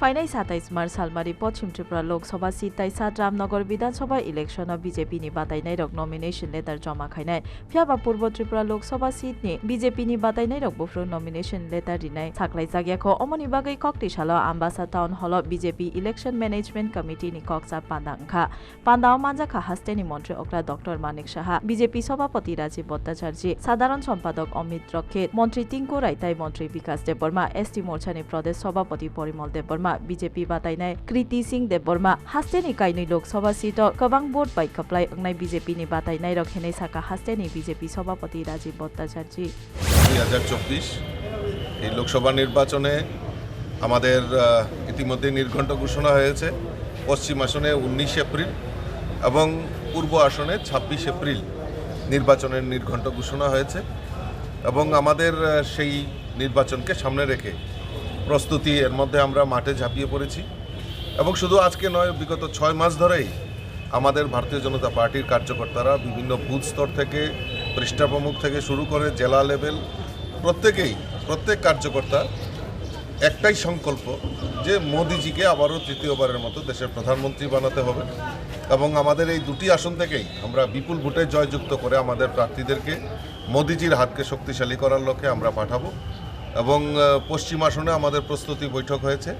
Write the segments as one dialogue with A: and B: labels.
A: ફાઇનાઈ સાતાઈસ માર્ચ સાલમાં રિપોર્ટ છિમચિપ્રા લોકસભા સીટ તૈસાત રામનગર વિધાનસભા ઇલેક્શન બીજેપીની બાતાઈનાઈ રગ નોમિનેશન લેટર જમા ખાઈનાઈ ફ્યાબા પૂર્વ ત્રિપુરા લોકસભા સીટની બીજેપીની બાતાઈનાઈ રગ બુફ્રુ નોમિનેશન લેટર રિનાઈ સાકલાઈ જાગ્યાખો અમોની બાગઈ કક્ટિશાલ Ambassa town hall BJP election management કમિટીની કક્ષા પાંદાંખા પાંદાઓ માંજાખા હાસ્ટેની মন্ত্রী অকরা ডক্টর মানিক সাহা বিজেপি সভাপতি রাজীব ভট্টাচার্য সাধারণ সম্পাদক অমিত রক্ষে মন্ত্রী টিঙ্কু রাইতাই মন্ত্রী বিকাশ দেববর্মা এসটি মোর্চানি প্রদেশ সভাপতি পরিমল দেববর্মা देबर्मा बीजेपी बातायनाय कृति सिंह देबर्मा हास्टेनि काइनि लोकसभा सीट गोबां भोट बाय खप्लाय अंनाय बीजेपीनि बातायनाय रखेनै साका हास्टेनि बीजेपी सभापति राजीव ভট্টাচার্য
B: দুই হাজার চব্বিশ, এই লোকসভা নির্বাচনে আমাদের ইতিমধ্যে নির্ঘণ্ট ঘোষণা হয়েছে, পশ্চিম আসনে উনিশ এপ্রিল এবং পূর্ব আসনে ২৬ এপ্রিল নির্বাচনের নির্ঘণ্ট ঘোষণা হয়েছে এবং আমাদের সেই নির্বাচনকে সামনে রেখে প্রস্তুতি এর মধ্যে আমরা মাঠে ঝাঁপিয়ে পড়েছি। এবং শুধু আজকে নয়, বিগত ছয় মাস ধরেই আমাদের ভারতীয় জনতা পার্টির কার্যকর্তারা বিভিন্ন বুথ স্তর থেকে, পৃষ্ঠা প্রমুখ থেকে শুরু করে জেলা লেভেল প্রত্যেকেই, প্রত্যেক কার্যকর্তা একটাই সংকল্প যে মোদিজিকে আবারও তৃতীয়বারের মতো দেশের প্রধানমন্ত্রী বানাতে হবে। এবং আমাদের এই দুটি আসন থেকেই আমরা বিপুল ভোটে জয়যুক্ত করে আমাদের প্রার্থীদেরকে মোদিজির হাতকে শক্তিশালী করার লক্ষ্যে আমরা পাঠাবো। এবং পশ্চিম আসনে আমাদের প্রস্তুতি বৈঠক হয়েছে।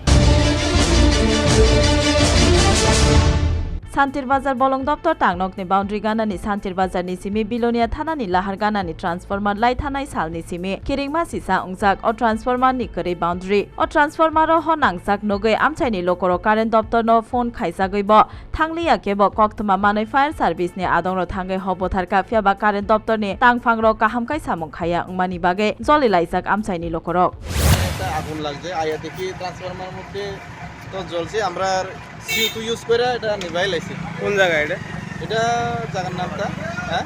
A: শান্তির বাজার বলং দপ্তর টাংনকনি বাউন্ডারি গানানি, শান্তির বাজারনি সিমি বিলোনিয়া থানানি, লাহার গানানি, ট্রান্সফরমার লাই থানাই সালনি সিমি কিরিংমা সিসা উংজাক, অ ট্রান্সফরমারনি কरै বাউন্ডারি। অ ট্রান্সফরমার হ নাংজাক নগৈ আমচাইনি লোকর কারেন্ট দপ্তর ন ফোন খাইজাগৈব থাংলিয়া কেব কক্তমা মাनै ফায়ার সার্ভিসনি আদংর থাঙ্গৈ হবথারকা ফিয়াবা কারেন্ট দপ্তরনি টাংফাংর কাহামকাই সামুং খাইয়া উংমানি বাগে। জলি লাইজাক আমচাইনি লোকরক
C: একটা আগুন লাগছে। আইয়া দেখি ট্রান্সফরমার মধ্যে তো জ্বলছে। আমরা সিউ টু ইউজ করে এটা নিভাই লাইছে।
D: কোন জায়গা এটা?
C: এটা জায়গার নামটা হ্যাঁ?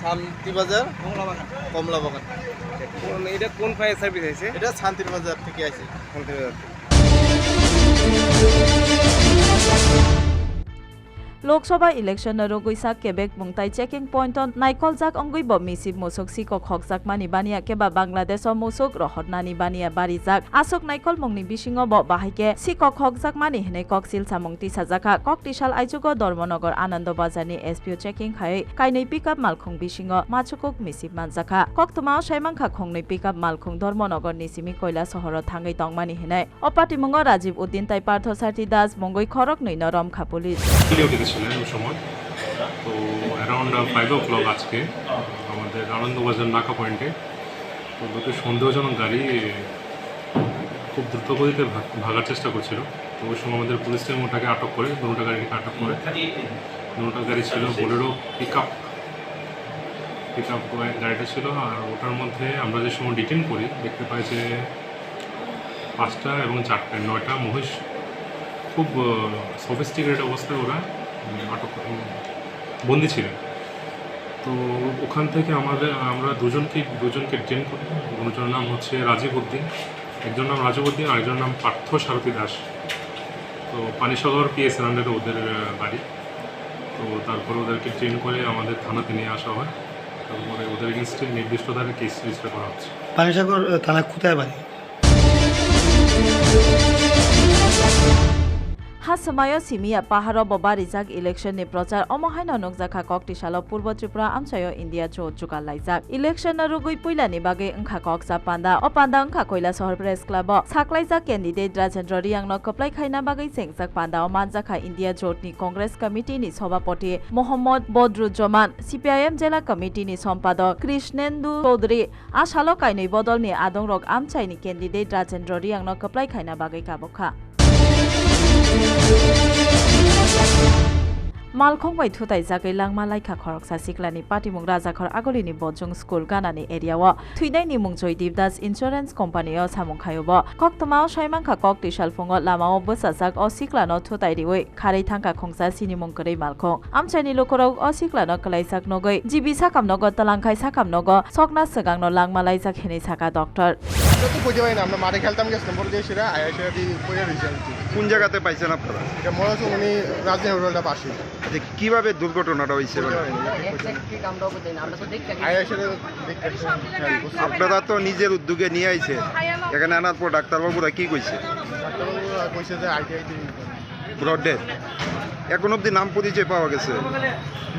C: শান্তি বাজার কমলা বাগান
D: কোন এটা কোন ফায়ার সার্ভিস আছে
C: এটা শান্তির বাজার থেকে। আছে
A: লোকসভা ইলেকশ্যনৰো গৈছা কেবেক মুংটাই চেকিং পইণ্টত নাইকলজাক অংগুইব মিচিব মৌচুক চিকক হকজাক মানি বানিয়া কেবা বাংলাদেশৰ মৌচুক ৰহত নানি বানিয়া বাৰিজাক আচুক নাইকল মংনি বিচিঙব বাহিকে চিকক হকজাক মানি হেনে কক চিলচা মংটি চাজাখা কক টিশাল আইজুক ধৰ্মনগৰ আনন্দ বাজানি এছ পি অ' চেকিং খাই কাইনৈ পিক আপ মালখং বিচিঙ মাছুকক মিচিব মানজাখা কক তোমাও চাইমাংখা খংনৈ পিক আপ মালখং ধৰ্মনগৰ নিচিমি কয়লা চহৰত থাঙি টংমানি হেনে অপাতিমুঙৰ ৰাজীৱ উদ্দিন তাই পাৰ্থ চাৰ্থী দাস মংগৈ খৰক নৈন ৰম খাপুলি
E: ডিউটিতে ছিলেন ওই সময়। তো অ্যারাউন্ড ফাইভ ও ক্লক আজকে, আমাদের আনন্দবাজার নাকা পয়েন্টে তো দুটো সন্দেহজনক গাড়ি খুব দ্রুত গতিতে ভাগার চেষ্টা করছিল। তো ওই সময় আমাদের পুলিশ টিম ওটাকে আটক করে, দুটা গাড়িকে আটক করে। দুটা গাড়ি ছিল Bolero pick up pick up গাড়িটা ছিল, আর ওটার মধ্যে আমরা যে সময় ডিটেন করি, দেখতে পাই যে পাঁচটা এবং চারটায় নয়টা মহিষ খুব সফিস্টিকেটেড অবস্থায় ওরা আটক উম, বন্দি ছিলেন। তো ওখান থেকে আমাদের আমরা দুজনকে দুজনকে ডিটেন করি। দুজনের নাম হচ্ছে রাজীব উদ্দিন। একজন নাম রাজীব উদ্দিন আরেকজনের নাম পার্থ সারথী দাস। তো পানিসাগর পিএস আন্ডারে ওদের বাড়ি। তো তারপরে ওদেরকে ট্রেন করে আমাদের থানাতে নিয়ে আসা হয়। তারপরে ওদের এগেনস্টে নির্দিষ্ট ধারে কেস রেজিস্টার করা হচ্ছে।
F: পানিসাগর থানা কোথায় বাড়ি?
A: হাসমায় সিমিয়া পাহাড় ববা রিজাক ইলেকশন নি প্রচার অমহাইন নকজাখা ককটিশাল পূর্ব ত্রিপুরা আমসায় ইন্ডিয়া জো জুগাল লাইজাক। ইলেকশন রুগুই পুইলানি বাগে ওংখা ককসা পান্ডা অ পান্ডা ওংখা কইলা শহর প্রেস ক্লাব। সাকলাইজাক ক্যান্ডিডেট রাজেন্দ্র রিয়াং ন কপ্লাই খাইনা বাগে সেংজাক পান্ডা অ মানজাখা ইন্ডিয়া জোটনি কংগ্রেস কমিটি নি সভাপতি মোহাম্মদ বদরুজ্জামান সিপিআইএম জেলা কমিটি নি সম্পাদক কৃষ্ণেন্দু চৌধুরী আশালো কাইनै বদল নি আদং রক আমচাইনি ক্যান্ডিডেট রাজেন্দ্র রিয়াং ন কপ্লাই খাইনা বাগে কাবখা। মালখং bai thutai jagai langma laika khorok sa siklani patimung rajakhor agolini bojong school ganani area o thuinai ni mung joy divdas insurance company o samung khayobo koktama saimangkha kok tisal fungo lama o bosajak o siklano thutai riwi kharei thangka khongsa sini mung korei malkhong amchaini lokorok o siklano kalaijak nogoi jibi sakam nogo talangkai sakam
C: এটা তো খুঁজে পাই না আমরা মাঠে খেলতাম গেছিলাম পরে যে সেটা আয়া সেটা দিয়ে পড়ে রয়েছে আর কি।
D: কোন জায়গাতে পাইছেন আপনারা?
C: এটা মনে হচ্ছে উনি হোটেলটা পাশে
D: যে কীভাবে দুর্ঘটনাটা হয়েছে মানে? আপনারা তো নিজের উদ্যোগে নিয়ে আইছে। এখানে আনার পর ডাক্তারবাবুরা কি কইছে?
C: ডাক্তারবাবু
G: কইছে যে
D: এখন অবধি নাম পরিচয় পাওয়া গেছে।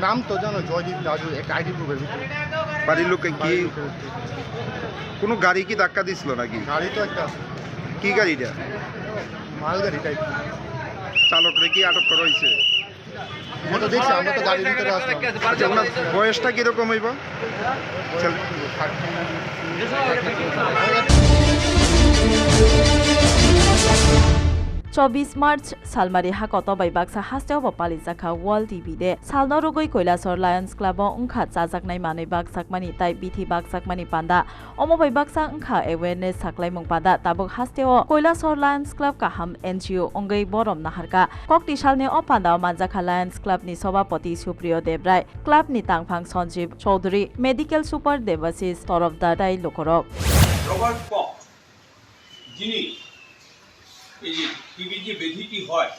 G: নাম তো জানো জয়দীপ দাজু একটা আইডি প্রুফের ভিতরে।
D: বাড়ির লোকে কি। কোনো গাড়ি কি ধাক্কা দিছিল নাকি?
G: গাড়ি তো একটা
D: কি গাড়িটা?
G: মালগাড়ি টাইপ
D: চালকরে কি আটক করা হয়েছে? বয়সটা কীরকম হইব? चौबीस
A: मार्च सालमारी हाक तबई बागा हास्ट पाली जाखा वाल टीवी दे साल नरुगो कईलाशर लायन्स क्लब उंखा चाजा नै मानी बागसा मानी ताई बिथी बागसा मानी पांडा अमोबई बागसा उंखा एवेरनेस सकलाई मांगा तब हास्ट कईलाशर लायन्स क्लब का हम एन जी ओ अंगे बरम नाहर का पक्ति साल ने लायन्स क्लब नि सभापति सुप्रियो देवराय क्लब नि तांगफांग संजीव चौधरी
H: मेडिकल सुपर देवाशी तरफ दादाई लोकरक টিবির যে ব্যাধিটি হয়,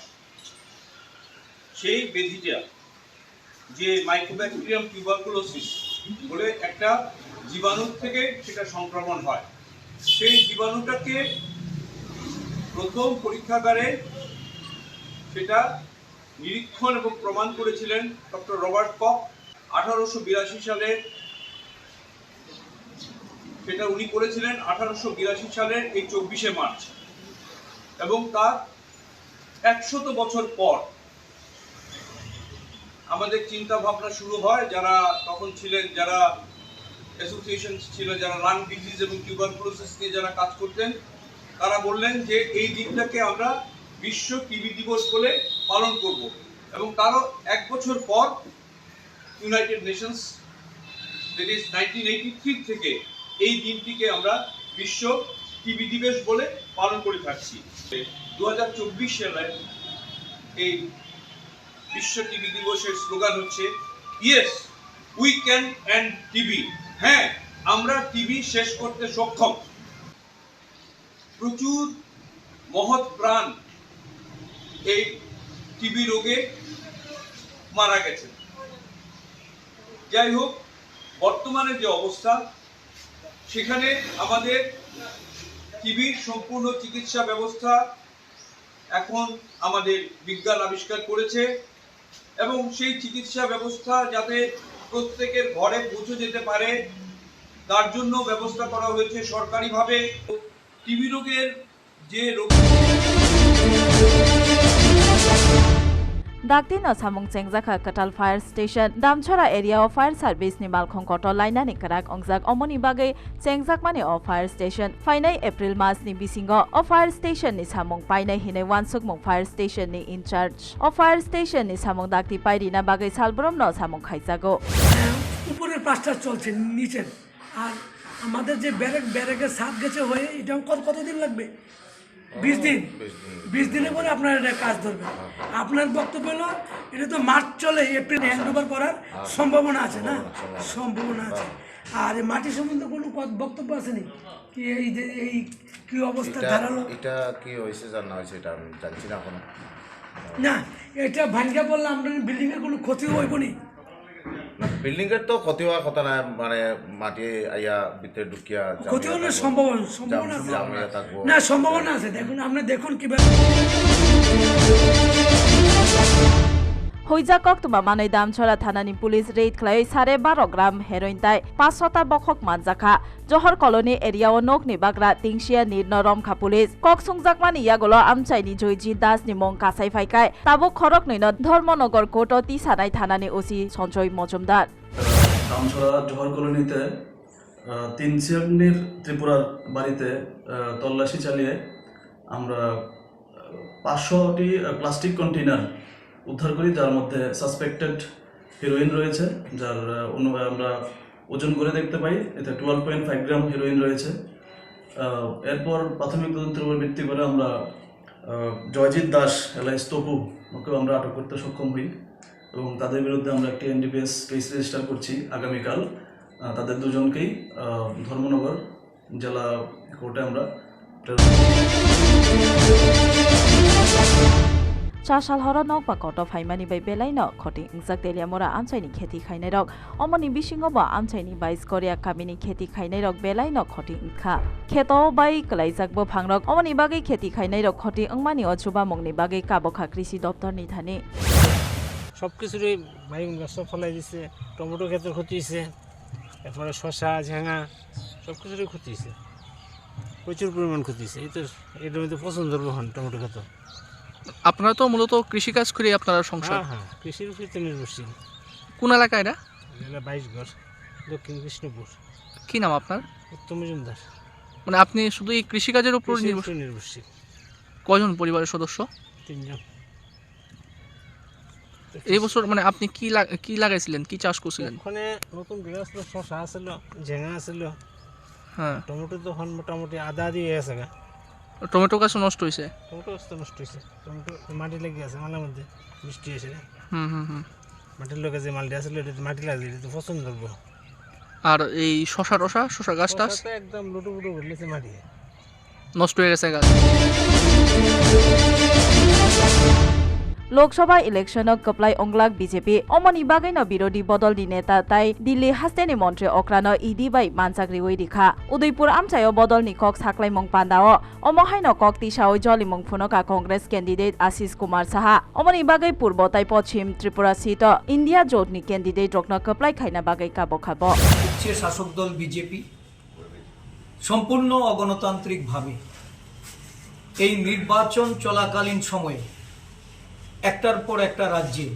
H: সেই ব্যাধিটা যে মাইক্রোব্যাকটেরিয়াম টিউবারকুলোসিস বলে একটা জীবাণুর থেকে সেটা সংক্রমণ হয়। সেই জীবাণুটাকে প্রথম পরীক্ষাগারে সেটা নিরীক্ষণ এবং প্রমাণ করেছিলেন ডক্টর রবার্ট পক আঠারোশো বিরাশি সালের সেটা উনি করেছিলেন আঠারোশো বিরাশি সালের এই চব্বিশে মার্চ এবং তার একশত বছর পর আমাদের চিন্তা ভাবনা শুরু হয়, যারা তখন ছিলেন, যারা অ্যাসোসিয়েশন ছিল, যারা লাং ডিজিজ এবং টিউবারকুলোসিস নিয়ে যারা কাজ করতেন, তারা বললেন যে এই দিনটাকে আমরা বিশ্ব টিবি দিবস বলে পালন করব। এবং তারও এক বছর পর United Nations that is nineteen eighty three থেকে এই দিনটিকে আমরা বিশ্ব টিবি দিবস বলে পালন করে থাকছি। দু সালে এই বিশ্ব টিবি দিবসের স্লোগান হচ্ছে yes we can end TB হ্যাঁ আমরা টিবি শেষ করতে সক্ষম। প্রচুর মহৎ প্রাণ এই টিবি রোগে মারা গেছে। যাই হোক, বর্তমানে যে অবস্থা, সেখানে আমাদের টিবির সম্পূর্ণ চিকিৎসা ব্যবস্থা এখন আমাদের বিজ্ঞান আবিষ্কার করেছে এবং সেই চিকিৎসা ব্যবস্থা যাতে প্রত্যেকের ঘরে পৌঁছে যেতে পারে, তার জন্য ব্যবস্থা করা হয়েছে সরকারিভাবে। টিবি রোগের যে রোগ
A: O samung chengjaka katal fire station damchora area o fire service ni malkhong koto laina ni karak ongjak omoni bagai chengjak mani o fire station fainai april mas ni bisingo o fire station ni samung painai hinai wansuk mung fire station ni in charge o fire station ni samung dakti pairina bagai salbrom no samung khaijago
I: উপরের plaster চলছে নিচের আর আমাদের যে ব্যারেক ব্যারেকের সাত গেছে হয়ে এটা কত কতদিন লাগবে বিশ দিন। বিশ দিনে। পরে আপনার এটা কাজ ধরবে। আপনার বক্তব্য হলো এটা তো মার্চ চলে এপ্রিল হ্যান্ড ওভার করার সম্ভাবনা আছে না? সম্ভাবনা আছে। আর এই মাটি সম্বন্ধে কোনো বক্তব্য আসেনি? কি এই যে এই কি অবস্থা দাঁড়াল
J: এটা কি হয়েছে জানা হয়েছে এটা আমি জানছি না এখন।
I: না এটা ভাঙ্গা পড়লে আপনার বিল্ডিংয়ের কোনো ক্ষতি হইব নি
J: বিল্ডিং এর তো ক্ষতি হওয়ার কথা না মানে মাটি আইয়া ভিতরে ঢুকিয়া
I: ক্ষতি
J: হওয়ার
I: সম্ভাবনা সম্ভাবনা না সম্ভাবনা আছে। দেখুন আপনি দেখুন কীভাবে
A: হইজাকক তুমা মাनै দামছড়া থানানি পুলিশ রেড খাই সাড়ে বারো গ্রাম হেরোইন তাই পাঁচশতা বখক মানজাখা জহর কলোনি এরিয়াও ni noromkha police kok sungjak mani yagolo amchai ni joiji das ni mong kasai phaikai tabo khorok ni no Dharmanagar court তি সানাই থানানি ওসি সঞ্জয় মজুমদার
K: জোহর কলোনিতে তিন ত্রিপুরার বাড়িতে তল্লাশি চালিয়ে আমরা পাঁচশোটি প্লাস্টিক কন্টেইনার উদ্ধার করি, যার মধ্যে সাসপেক্টেড হিরোইন রয়েছে, যার আমরা ওজন করে দেখতে পাই। এতে twelve point five gram heroin রয়েছে। এরপর প্রাথমিক তদন্তের উপর ভিত্তি করে আমরা জয়জিৎ দাস এলাইস তপু ওকেও আমরা আটক করতে সক্ষম হই এবং তাদের বিরুদ্ধে আমরা একটি এনডিপিএস কেস রেজিস্টার করছি আগামীকাল। তাদের দুজনকেই ধর্মনগর জেলা কোর্টে আমরা
A: চাশাল হর নক বা কত ফাইমানি বাই বেলাই ন খটি ইংজাক তেলিয়া মোরা খেতি খাইনাই রক অমনি বিশিঙ্গ বা আমচাইনি বাইস করিয়া কামিনি খেতি খাইনাই রক বেলাই ন খটি ইংখা খেত বাই কলাইজাক বো ভাংরক অমনি বাগै খেতি খাইনাই রক খটি অংমানি অচুবা মংনি বাগै কাবখা কৃষি দপ্তর নিধানি
L: সব কিছুরই বাইগুন গাছ সব ফলাই দিছে টমেটো ক্ষেতের ক্ষতি হয়েছে এরপরে শশা ঝাঙা সব কিছুরই ক্ষতি হয়েছে প্রচুর পরিমাণ ক্ষতি হয়েছে এই তো মধ্যে পছন্দ টমেটো ক্ষেত
M: আপনারা তো মূলত কৃষিকাজ করে আপনারা সংসার।
L: হ্যাঁ হ্যাঁ কৃষির উপরে তো নির্ভরশীল।
M: কোন এলাকা এটা?
L: এটা বাইশ ঘর দক্ষিণ কৃষ্ণপুর।
M: কি নাম আপনার?
L: উত্তম মজুমদার।
M: মানে আপনি শুধু এই কৃষিকাজের উপর
L: কৃষির
M: নির্ভর
L: নির্ভরশীল।
M: কজন পরিবারের সদস্য?
L: তিনজন।
M: এই বছর মানে আপনি কি কি লাগাইছিলেন? কি চাষ করছিলেন?
L: ওখানে নতুন তো শশা আছিল ঝেঙা আছিল।
M: হ্যাঁ।
L: টমেটো তখন মোটামুটি আদা দিয়ে গেছে
M: টমেটো গাছ নষ্ট হয়েছে
L: টমেটো গাছ তো নষ্ট হয়েছে টমেটো মাটি লেগে আছে মালার মধ্যে বৃষ্টি এসে
M: হুম হুম হুম।
L: মাটির লোকে যে মালটি আসলে এটা মাটি লাগছে এটা তো পছন্দ করব
M: আর এই শশা টশা শশা গাছ টাছ?
L: একদম লুটু পুটু ঘুরলেছে মাটি।
M: নষ্ট হয়ে গেছে গাছ।
A: লোকসভা ইলেকশনক কপ্লাই অংলাক বিজেপি অমনি বাগৈ ন বিরোধী বদলনি নেতা তাই দিল্লি হাস্তেনি মন্ত্রী অক্রান ইডি বাই মানচাকরি ওই রিখা উদয়পুর আমচায় বদলনি কক সাকলাই মং পান্দাও। অমহাই ন কক তিসাও জলি মং ফুনকা কংগ্রেস ক্যান্ডিডেট আশিস কুমার সাহা। অমনি বাগৈ পূর্ব তাই পশ্চিম ত্রিপুরা সিট ইন্ডিয়া জোটনি ক্যান্ডিডেট রকন কপ্লাই খাইনা বাগৈ কাবো খাব।
N: হচ্ছে শাসক দল বিজেপি। সম্পূর্ণ অগণতান্ত্রিকভাবে এই নির্বাচন চলাকালীন সময়ে একটার পর একটা রাজ্যে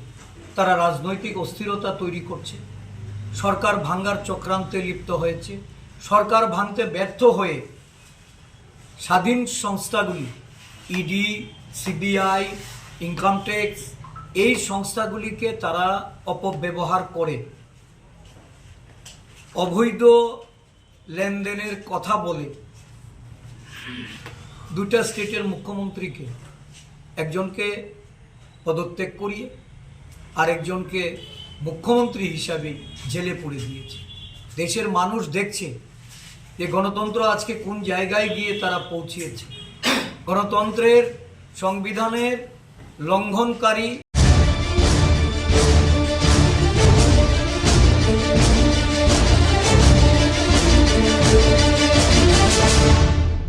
N: তারা রাজনৈতিক অস্থিরতা তৈরি করছে। সরকার ভাঙ্গার চক্রান্তে লিপ্ত হয়েছে। সরকার ভাঙতে ব্যর্থ হয়ে স্বাধীন সংস্থাগুলি ইডি সিবিআই ইনকাম ট্যাক্স এই সংস্থাগুলিকে তারা অপব্যবহার করে। অবৈধ লেনদেনের কথা বলে দুটা স্টেটের মুখ্যমন্ত্রীকে, একজনকে পদত্যাগ করিয়ে আরেকজনকে মুখ্যমন্ত্রী হিসাবে জেলে পড়ে দিয়েছে। দেশের মানুষ দেখছে যে গণতন্ত্র আজকে কোন জায়গায় গিয়ে তারা পৌঁছিয়েছে। গণতন্ত্রের সংবিধানের লঙ্ঘনকারী